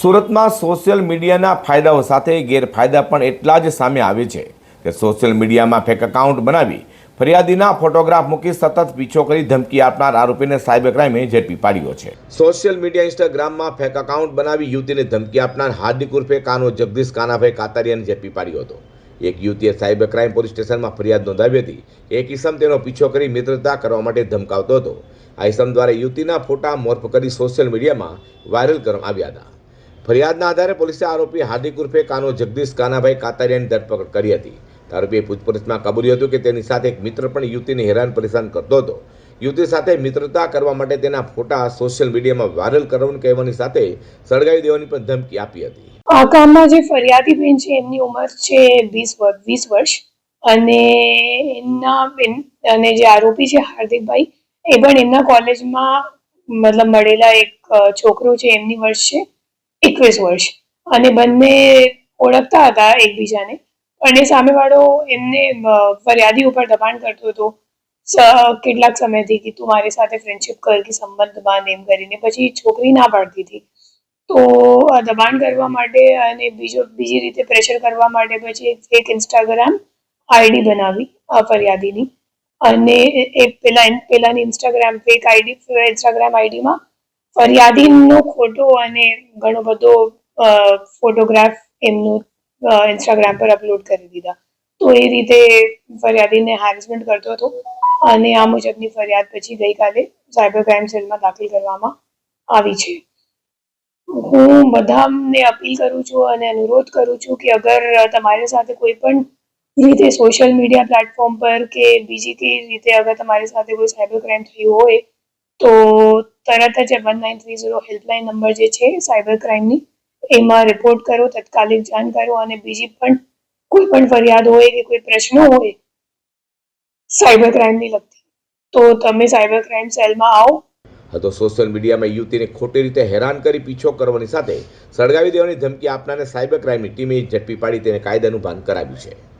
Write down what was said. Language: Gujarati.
સુરતમાં સોશિયલ મીડિયાના ફાયદાઓ સાથે ગેરફાયદા પણ એટલા જ સામે આવે છે કે સોશિયલ મીડિયામાં ફેક એકાઉન્ટ બનાવી ફરિયાદીના ફોટોગ્રાફ મૂકી સતત પીછો કરી ધમકી આપનાર આરોપીને સાયબર ક્રાઇમે ઝડપી પાડ્યો છે. સોશિયલ મીડિયા ઇન્સ્ટાગ્રામમાં ફેક એકાઉન્ટ બનાવી યુવતીને ધમકી આપનાર હાર્દિક ઉર્ફે કાનો જગદીશ કાનાભાઈ કાતારિયાને ઝડપી પાડ્યો હતો. એક યુવતીએ સાયબર ક્રાઇમ પોલીસ સ્ટેશનમાં ફરિયાદ નોંધાવી હતી. એક ઇસમ તેનો પીછો કરી મિત્રતા કરવા માટે ધમકાવતો હતો. આ ઇસમ દ્વારા યુવતીના ફોટા મોર્ફ કરી સોશિયલ મીડિયામાં વાયરલ કરવામાં આવ્યા હતા. ફરિયાદના આધારે પોલીસે આરોપી હાર્દિક ઉર્ફે કાનો જગદીશ કાનાભાઈ કાતારિયાની ધરપકડ કરી હતી. આરોપીએ પૂછપરછમાં કબૂલ્યું હતું કે તેની સાથે એક મિત્ર પણ યુવતીને હેરાન પરેશાન કરતો હતો. યુવતી સાથે મિત્રતા કરવા માટે તેના ફોટા સોશિયલ મીડિયામાં વાયરલ કરવાનું કહેવાની સાથે સળગાવી દેવાની પણ ધમકી આપી હતી. આ કામમાં જે ફરિયાદી બેન છે, એમની ઉંમર છે વીસ વીસ વર્ષ. અને એમના બેન અને જે આરોપી છે હાર્દિકભાઈ, એ પણ એમના કોલેજમાં મતલબ મળેલા એક છોકરો છે, એમની વર્ષ છે. એકવીસ વર્ષ. અને બંને ઓળખતા હતા એકબીજાને. એ સામેવાળો એમને ફરિયાદી ઉપર દબાણ કરતો હતો. કેટલાક સમયથી કે તું મારી સાથે ફ્રેન્ડશિપ કર કે સંબંધ બાંધ એમ કરીને. પછી છોકરી ના પાડતી હતી. તો દબાણ કરવા માટે અને બીજો, બીજી રીતે પ્રેશર કરવા માટે પછી એક ઇન્સ્ટાગ્રામ આઈડી બનાવી ફરિયાદીની. અને એ પેલા, પેલાની ઇન્સ્ટાગ્રામ ફેક આઈડી ઇન્સ્ટાગ્રામ આઈડીમાં ફરિયાદીનો ખોટો અને ઘણો બધો ફોટોગ્રાફ એમનું ઇન્સ્ટાગ્રામ પર અપલોડ કરી દીધા. તો એ રીતે ફરિયાદીને હેરેસમેન્ટ કરતો હતો અને આ મુજબની ફરિયાદ પછી ગઈકાલે સાયબર ક્રાઇમ સેલમાં દાખલ કરવામાં આવી છે. હું બધાને અપીલ કરું છું અને અનુરોધ કરું છું કે અગર તમારી સાથે કોઈ પણ રીતે સોશિયલ મીડિયા પ્લેટફોર્મ પર કે બીજી કઈ રીતે અગર તમારી સાથે કોઈ સાયબર ક્રાઇમ થયું હોય તો તરત જ one nine three zero helpline number જે છે, સાયબર ક્રાઇમની, એમાં રિપોર્ટ કરો, તત્કાલિક જાણ કરો અને બીજી પણ કોઈ પણ ફરિયાદ હોય કે કોઈ પ્રશ્નો હોય, સાયબર ક્રાઇમની લગતી. તો તમે સાયબર ક્રાઇમ સેલમાં આવો. હતો સોશિયલ મીડિયામાં યુવતીને ખોટી રીતે હેરાન કરી પીછો કરવાની સાથે સળગાવી દેવાની ધમકી આપનારને સાયબર ક્રાઇમની ટીમે ઝડપી પાડી તેને કાયદાનું ભાન કરાવ્યું છે.